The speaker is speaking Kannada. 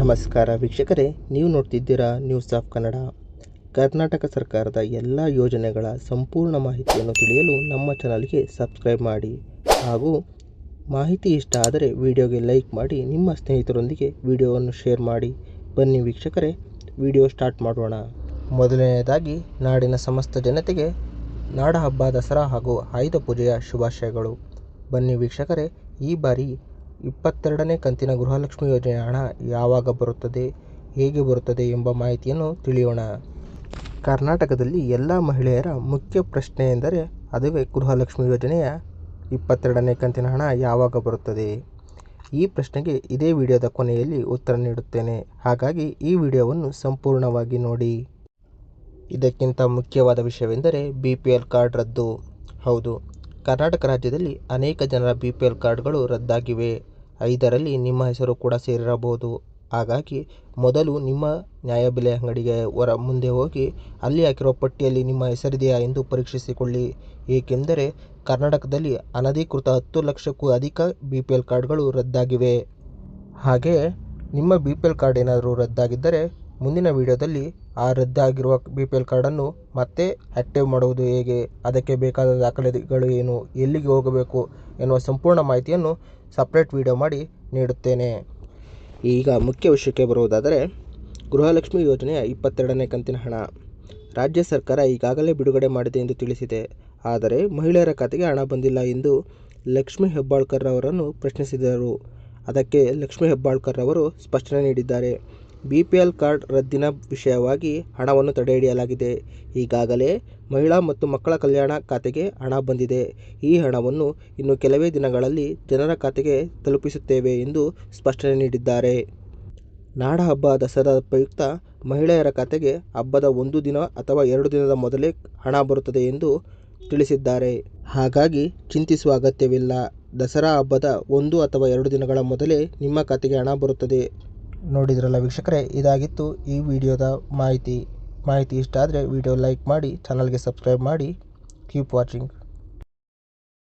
ನಮಸ್ಕಾರ ವೀಕ್ಷಕರೇ, ನೀವು ನೋಡ್ತಿದ್ದೀರಾ ನ್ಯೂಸ್ ಆಫ್ ಕನ್ನಡ ಕರ್ನಾಟಕ ಸರ್ಕಾರದ ಎಲ್ಲ ಯೋಜನೆಗಳ ಸಂಪೂರ್ಣ ಮಾಹಿತಿಯನ್ನು ತಿಳಿಯಲು ನಮ್ಮ ಚಾನಲ್ಗೆ ಸಬ್ಸ್ಕ್ರೈಬ್ ಮಾಡಿ. ಹಾಗೂ ಮಾಹಿತಿ ಇಷ್ಟ ಆದರೆ ವಿಡಿಯೋಗೆ ಲೈಕ್ ಮಾಡಿ, ನಿಮ್ಮ ಸ್ನೇಹಿತರೊಂದಿಗೆ ವಿಡಿಯೋವನ್ನು ಶೇರ್ ಮಾಡಿ. ಬನ್ನಿ ವೀಕ್ಷಕರೇ, ವಿಡಿಯೋ ಸ್ಟಾರ್ಟ್ ಮಾಡೋಣ. ಮೊದಲನೆಯದಾಗಿ, ನಾಡಿನ ಸಮಸ್ತ ಜನತೆಗೆ ನಾಡಹಬ್ಬ ದಸರಾ ಹಾಗೂ ಆಯುಧ ಪೂಜೆಯ ಶುಭಾಶಯಗಳು. ಬನ್ನಿ ವೀಕ್ಷಕರೇ, ಈ ಬಾರಿ ಇಪ್ಪತ್ತೆರಡನೇ ಕಂತಿನ ಗೃಹಲಕ್ಷ್ಮಿ ಯೋಜನೆಯ ಹಣ ಯಾವಾಗ ಬರುತ್ತದೆ, ಹೇಗೆ ಬರುತ್ತದೆ ಎಂಬ ಮಾಹಿತಿಯನ್ನು ತಿಳಿಯೋಣ. ಕರ್ನಾಟಕದಲ್ಲಿ ಎಲ್ಲ ಮಹಿಳೆಯರ ಮುಖ್ಯ ಪ್ರಶ್ನೆ ಎಂದರೆ, ಅದುವೇ ಗೃಹಲಕ್ಷ್ಮಿ ಯೋಜನೆಯ ಇಪ್ಪತ್ತೆರಡನೇ ಕಂತಿನ ಹಣ ಯಾವಾಗ ಬರುತ್ತದೆ? ಈ ಪ್ರಶ್ನೆಗೆ ಇದೇ ವಿಡಿಯೋದ ಕೊನೆಯಲ್ಲಿ ಉತ್ತರ ನೀಡುತ್ತೇನೆ. ಹಾಗಾಗಿ ಈ ವಿಡಿಯೋವನ್ನು ಸಂಪೂರ್ಣವಾಗಿ ನೋಡಿ. ಇದಕ್ಕಿಂತ ಮುಖ್ಯವಾದ ವಿಷಯವೆಂದರೆ ಬಿ ಪಿ ಎಲ್ ಕಾರ್ಡ್ ರದ್ದು. ಹೌದು, ಕರ್ನಾಟಕ ರಾಜ್ಯದಲ್ಲಿ ಅನೇಕ ಜನರ ಬಿ ಪಿ ಎಲ್ ಕಾರ್ಡ್ಗಳು ರದ್ದಾಗಿವೆ. ಐದರಲ್ಲಿ ನಿಮ್ಮ ಹೆಸರು ಕೂಡ ಸೇರಿರಬಹುದು. ಹಾಗಾಗಿ ಮೊದಲು ನಿಮ್ಮ ನ್ಯಾಯಬೆಲೆ ಅಂಗಡಿಗೆ ಹೊರ ಮುಂದೆ ಹೋಗಿ ಅಲ್ಲಿ ಹಾಕಿರೋ ಪಟ್ಟಿಯಲ್ಲಿ ನಿಮ್ಮ ಹೆಸರಿದೆಯಾ ಎಂದು ಪರೀಕ್ಷಿಸಿಕೊಳ್ಳಿ. ಏಕೆಂದರೆ ಕರ್ನಾಟಕದಲ್ಲಿ ಅನಧಿಕೃತ ಹತ್ತು ಲಕ್ಷಕ್ಕೂ ಅಧಿಕ ಬಿ ಪಿ ಎಲ್ ಕಾರ್ಡ್ಗಳು ರದ್ದಾಗಿವೆ. ಹಾಗೆಯೇ ನಿಮ್ಮ ಬಿ ಪಿ ಎಲ್ ಕಾರ್ಡ್ ಏನಾದರೂ ರದ್ದಾಗಿದ್ದರೆ ಮುಂದಿನ ವಿಡಿಯೋದಲ್ಲಿ ಆ ರದ್ದಾಗಿರುವ ಬಿ ಪಿ ಎಲ್ ಕಾರ್ಡನ್ನು ಮತ್ತೆ ಆಕ್ಟಿವ್ ಮಾಡುವುದು ಹೇಗೆ? ಅದಕ್ಕೆ ಬೇಕಾದ ದಾಖಲೆಗಳು ಏನು? ಎಲ್ಲಿಗೆ ಹೋಗಬೇಕು ಎನ್ನುವ ಸಂಪೂರ್ಣ ಮಾಹಿತಿಯನ್ನು ಸಪ್ರೇಟ್ ವಿಡಿಯೋ ಮಾಡಿ ನೀಡುತ್ತೇನೆ. ಈಗ ಮುಖ್ಯ ವಿಷಯಕ್ಕೆ ಬರುವುದಾದರೆ, ಗೃಹಲಕ್ಷ್ಮಿ ಯೋಜನೆಯ ಇಪ್ಪತ್ತೆರಡನೇ ಕಂತಿನ ಹಣ. ರಾಜ್ಯ ಸರ್ಕಾರ ಈಗಾಗಲೇ ಬಿಡುಗಡೆ ಮಾಡಿದೆ ಎಂದು ತಿಳಿಸಿದೆ. ಆದರೆ ಮಹಿಳೆಯರ ಖಾತೆಗೆ ಹಣ ಬಂದಿಲ್ಲ ಎಂದು ಲಕ್ಷ್ಮೀ ಹೆಬ್ಬಾಳ್ಕರ್ ಅವರನ್ನು ಪ್ರಶ್ನಿಸಿದರು. ಅದಕ್ಕೆ ಲಕ್ಷ್ಮೀ ಹೆಬ್ಬಾಳ್ಕರ್ ಅವರು ಸ್ಪಷ್ಟನೆ ನೀಡಿದ್ದಾರೆ. ಬಿ ಪಿ ಎಲ್ ಕಾರ್ಡ್ ರದ್ದಿನ ವಿಷಯವಾಗಿ ಹಣವನ್ನು ತಡೆಹಿಡಿಯಲಾಗಿದೆ. ಈಗಾಗಲೇ ಮಹಿಳಾ ಮತ್ತು ಮಕ್ಕಳ ಕಲ್ಯಾಣ ಖಾತೆಗೆ ಹಣ ಬಂದಿದೆ. ಈ ಹಣವನ್ನು ಇನ್ನು ಕೆಲವೇ ದಿನಗಳಲ್ಲಿ ಜನರ ಖಾತೆಗೆ ತಲುಪಿಸುತ್ತೇವೆ ಎಂದು ಸ್ಪಷ್ಟನೆ ನೀಡಿದ್ದಾರೆ. ನಾಡಹಬ್ಬ ದಸರಾ ಪ್ರಯುಕ್ತ ಮಹಿಳೆಯರ ಖಾತೆಗೆ ಹಬ್ಬದ ಒಂದು ದಿನ ಅಥವಾ ಎರಡು ದಿನದ ಮೊದಲೇ ಹಣ ಬರುತ್ತದೆ ಎಂದು ತಿಳಿಸಿದ್ದಾರೆ. ಹಾಗಾಗಿ ಚಿಂತಿಸುವ ಅಗತ್ಯವಿಲ್ಲ. ದಸರಾ ಹಬ್ಬದ ಒಂದು ಅಥವಾ ಎರಡು ದಿನಗಳ ಮೊದಲೇ ನಿಮ್ಮ ಖಾತೆಗೆ ಹಣ ಬರುತ್ತದೆ. ನೋಡಿದ್ರಲ್ಲ ವೀಕ್ಷಕರೇ, ಇದಾಗಿತ್ತು ಈ ವಿಡಿಯೋದ ಮಾಹಿತಿ. ಮಾಹಿತಿ ಇಷ್ಟ ಆದರೆ ವಿಡಿಯೋ ಲೈಕ್ ಮಾಡಿ, ಚಾನಲ್ಗೆ ಸಬ್ಸ್ಕ್ರೈಬ್ ಮಾಡಿ ಕೀಪ್ ವಾಚಿಂಗ್